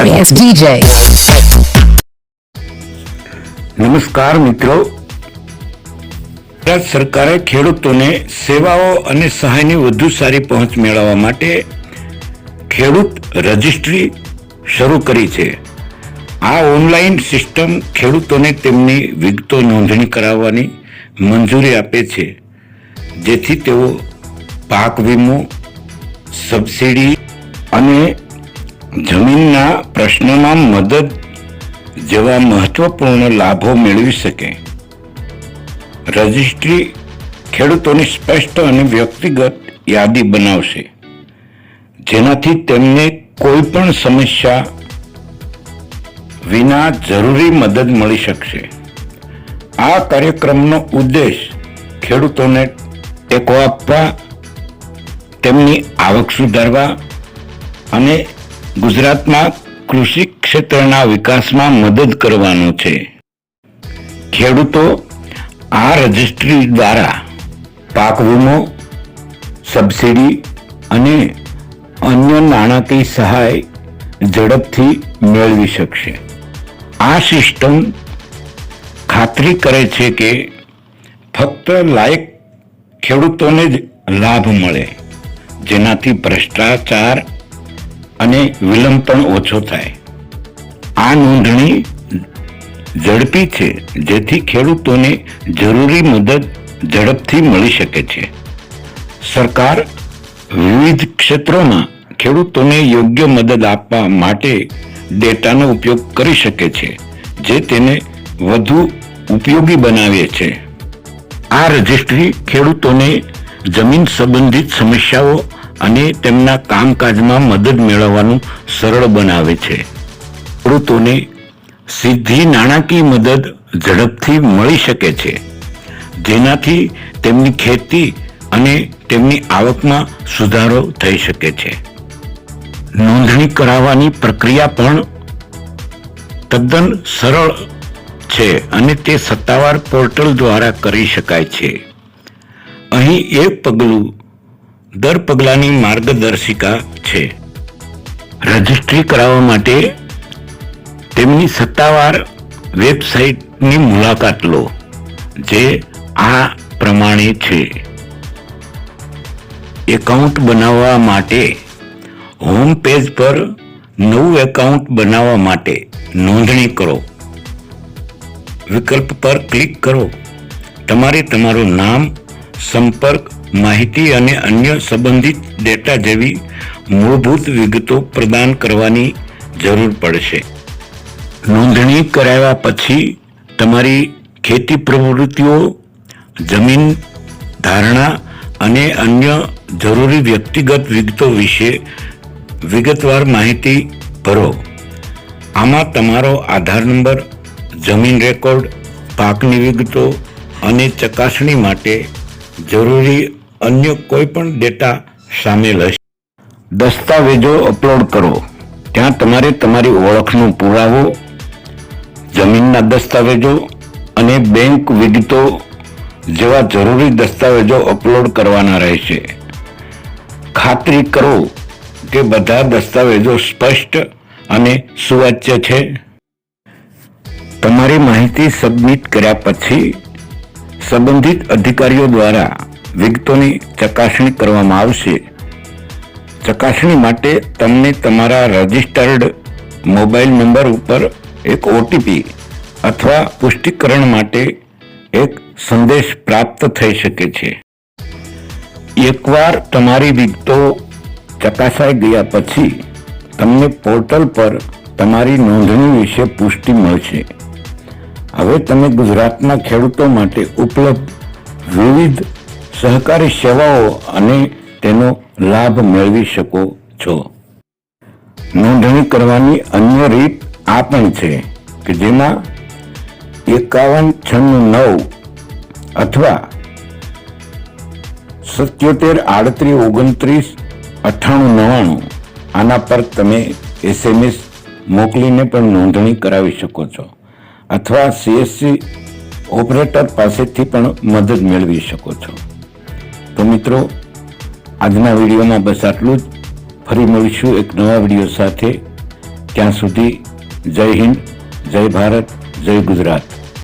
Notorious DJ. નમસ્કાર મિત્રો. ગુજરાત સરકારે ખેડૂતોને સેવાઓ અને સહાયની વધુ સારી પહોંચ મેળવવા માટે ખેડૂત રજિસ્ટ્રી શરૂ કરી છે. આ ઓનલાઈન સિસ્ટમ ખેડૂતોને તેમની વિગતો નોંધણી કરાવવાની મંજૂરી આપે છે. જેથી તેઓ પાક વીમો, સબસિડી અને જમીનના પ્રશ્નોમાં મદદ જેવા મહત્વપૂર્ણ લાભો મેળવી શકે. રજિસ્ટ્રી ખેડૂતોની સ્પષ્ટ અને વ્યક્તિગત યાદી બનાવશે, જેનાથી તેમને કોઈ પણ સમસ્યા વિના જરૂરી મદદ મળી શકશે. આ કાર્યક્રમનો ઉદ્દેશ ખેડૂતોને ટેકો આપવા, તેમની આવક સુધારવા અને ગુજરાતમાં કૃષિ ક્ષેત્રના વિકાસમાં મદદ કરવાનો છે. ખેડૂતો આ રજિસ્ટ્રી દ્વારા પાક વીમો, સબસિડી અને અન્ય નાણાકીય સહાય ઝડપથી મેળવી શકશે. આ સિસ્ટમ ખાતરી કરે છે કે ફક્ત લાયક ખેડૂતોને જ લાભ મળે, જેનાથી ભ્રષ્ટાચાર અને વિલંબ પણ ઓછો થાય. આ નોંધણી ઝડપી છે, જેથી ખેડૂતોને જરૂરી મદદ ઝડપથી મળી શકે છે. સરકાર વિવિધ ક્ષેત્રોમાં ખેડૂતોને યોગ્ય મદદ આપવા માટે ડેટાનો ઉપયોગ કરી શકે છે, જે તેને વધુ ઉપયોગી બનાવે છે. આ રજિસ્ટ્રી ખેડૂતોને જમીન સંબંધિત સમસ્યાઓ અને તેમના કામકાજમાં મદદ મેળવવાનું સરળ બનાવે છે. ખેડૂતોને સીધી નાણાકીય મદદ ઝડપથી મળી શકે છે. જેનાથી તેમની ખેતી અને તેમની આવકમાં સુધારો થઈ શકે છે. નોંધણી કરાવવાની પ્રક્રિયા પણ તદ્દન સરળ છે અને તે સત્તાવાર પોર્ટલ દ્વારા કરી શકાય છે. અહીં એક પગલું દર પગલાની માર્ગદર્શિકા છે. રજિસ્ટ્રી કરાવવા માટે તેમની સત્તાવાર વેબસાઇટની મુલાકાત લો, જે આ પ્રમાણે છે. એકાઉન્ટ બનાવવા માટે હોમ પેજ પર નવું એકાઉન્ટ બનાવવા માટે નોંધણી કરો. વિકલ્પ પર ક્લિક કરો. તમારે તમારું નામ, સંપર્ક માહિતી અને અન્ય સંબંધિત ડેટા જેવી મૂળભૂત વિગતો પ્રદાન કરવાની જરૂર પડશે. નોંધણી કરાવ્યા પછી તમારી ખેતી પ્રવૃત્તિઓ, જમીન ધારણા અને અન્ય જરૂરી વ્યક્તિગત વિગતો વિશે વિગતવાર માહિતી ભરો. આમાં તમારો આધાર નંબર, જમીન રેકોર્ડ, પાકની વિગતો અને ચકાસણી માટે જરૂરી અન્ય કોઈ પણ ડેટા સામેલ હશે. દસ્તાવેજો અપલોડ કરો. ત્યાં તમારે તમારી ઓળખનો પુરાવો, જમીનના દસ્તાવેજો અને બેંક વિગતો જેવા જરૂરી દસ્તાવેજો અપલોડ કરવાના રહેશે. ખાતરી કરો કે બધા દસ્તાવેજો સ્પષ્ટ અને સુવાચ્ય છે. તમારી માહિતી સબમિટ કર્યા પછી સંબંધિત અધિકારીઓ દ્વારા વિગતોની ચકાસણી કરવામાં આવશે. ચકાસણી માટે તમને તમારા રજિસ્ટર્ડ મોબાઈલ નંબર ઉપર એક ઓટીપી અથવા પુષ્ટિકરણ માટે એક સંદેશ પ્રાપ્ત થઈ શકે છે. એકવાર તમારી વિગતો ચકાસાઈ ગયા પછી તમને પોર્ટલ પર તમારી નોંધણી વિશે પુષ્ટિ મળશે. હવે તમે ગુજરાતના ખેડૂતો માટે ઉપલબ્ધ વિવિધ સહકારી સેવાઓ અને તેનો લાભ મેળવી શકો છો. નોંધણી કરવાની અન્ય રીત આ પણ છે કે જેમાં એકાવન છન્નું નવ અથવા સત્યોતેર આડત્રીસ ઓગણત્રીસ અઠ્ઠાણું નવ્વાણું આના પર તમે એસએમએસ મોકલીને પણ નોંધણી કરાવી શકો છો અથવા સીએસસી ઓપરેટર પાસેથી પણ મદદ મેળવી શકો છો. તો મિત્રો, આજના વિડીયોમાં બસ આટલું જ. ફરી મળીશું એક નવા વીડિયો સાથે. ત્યાં સુધી જય હિન્દ, જય ભારત, જય ગુજરાત.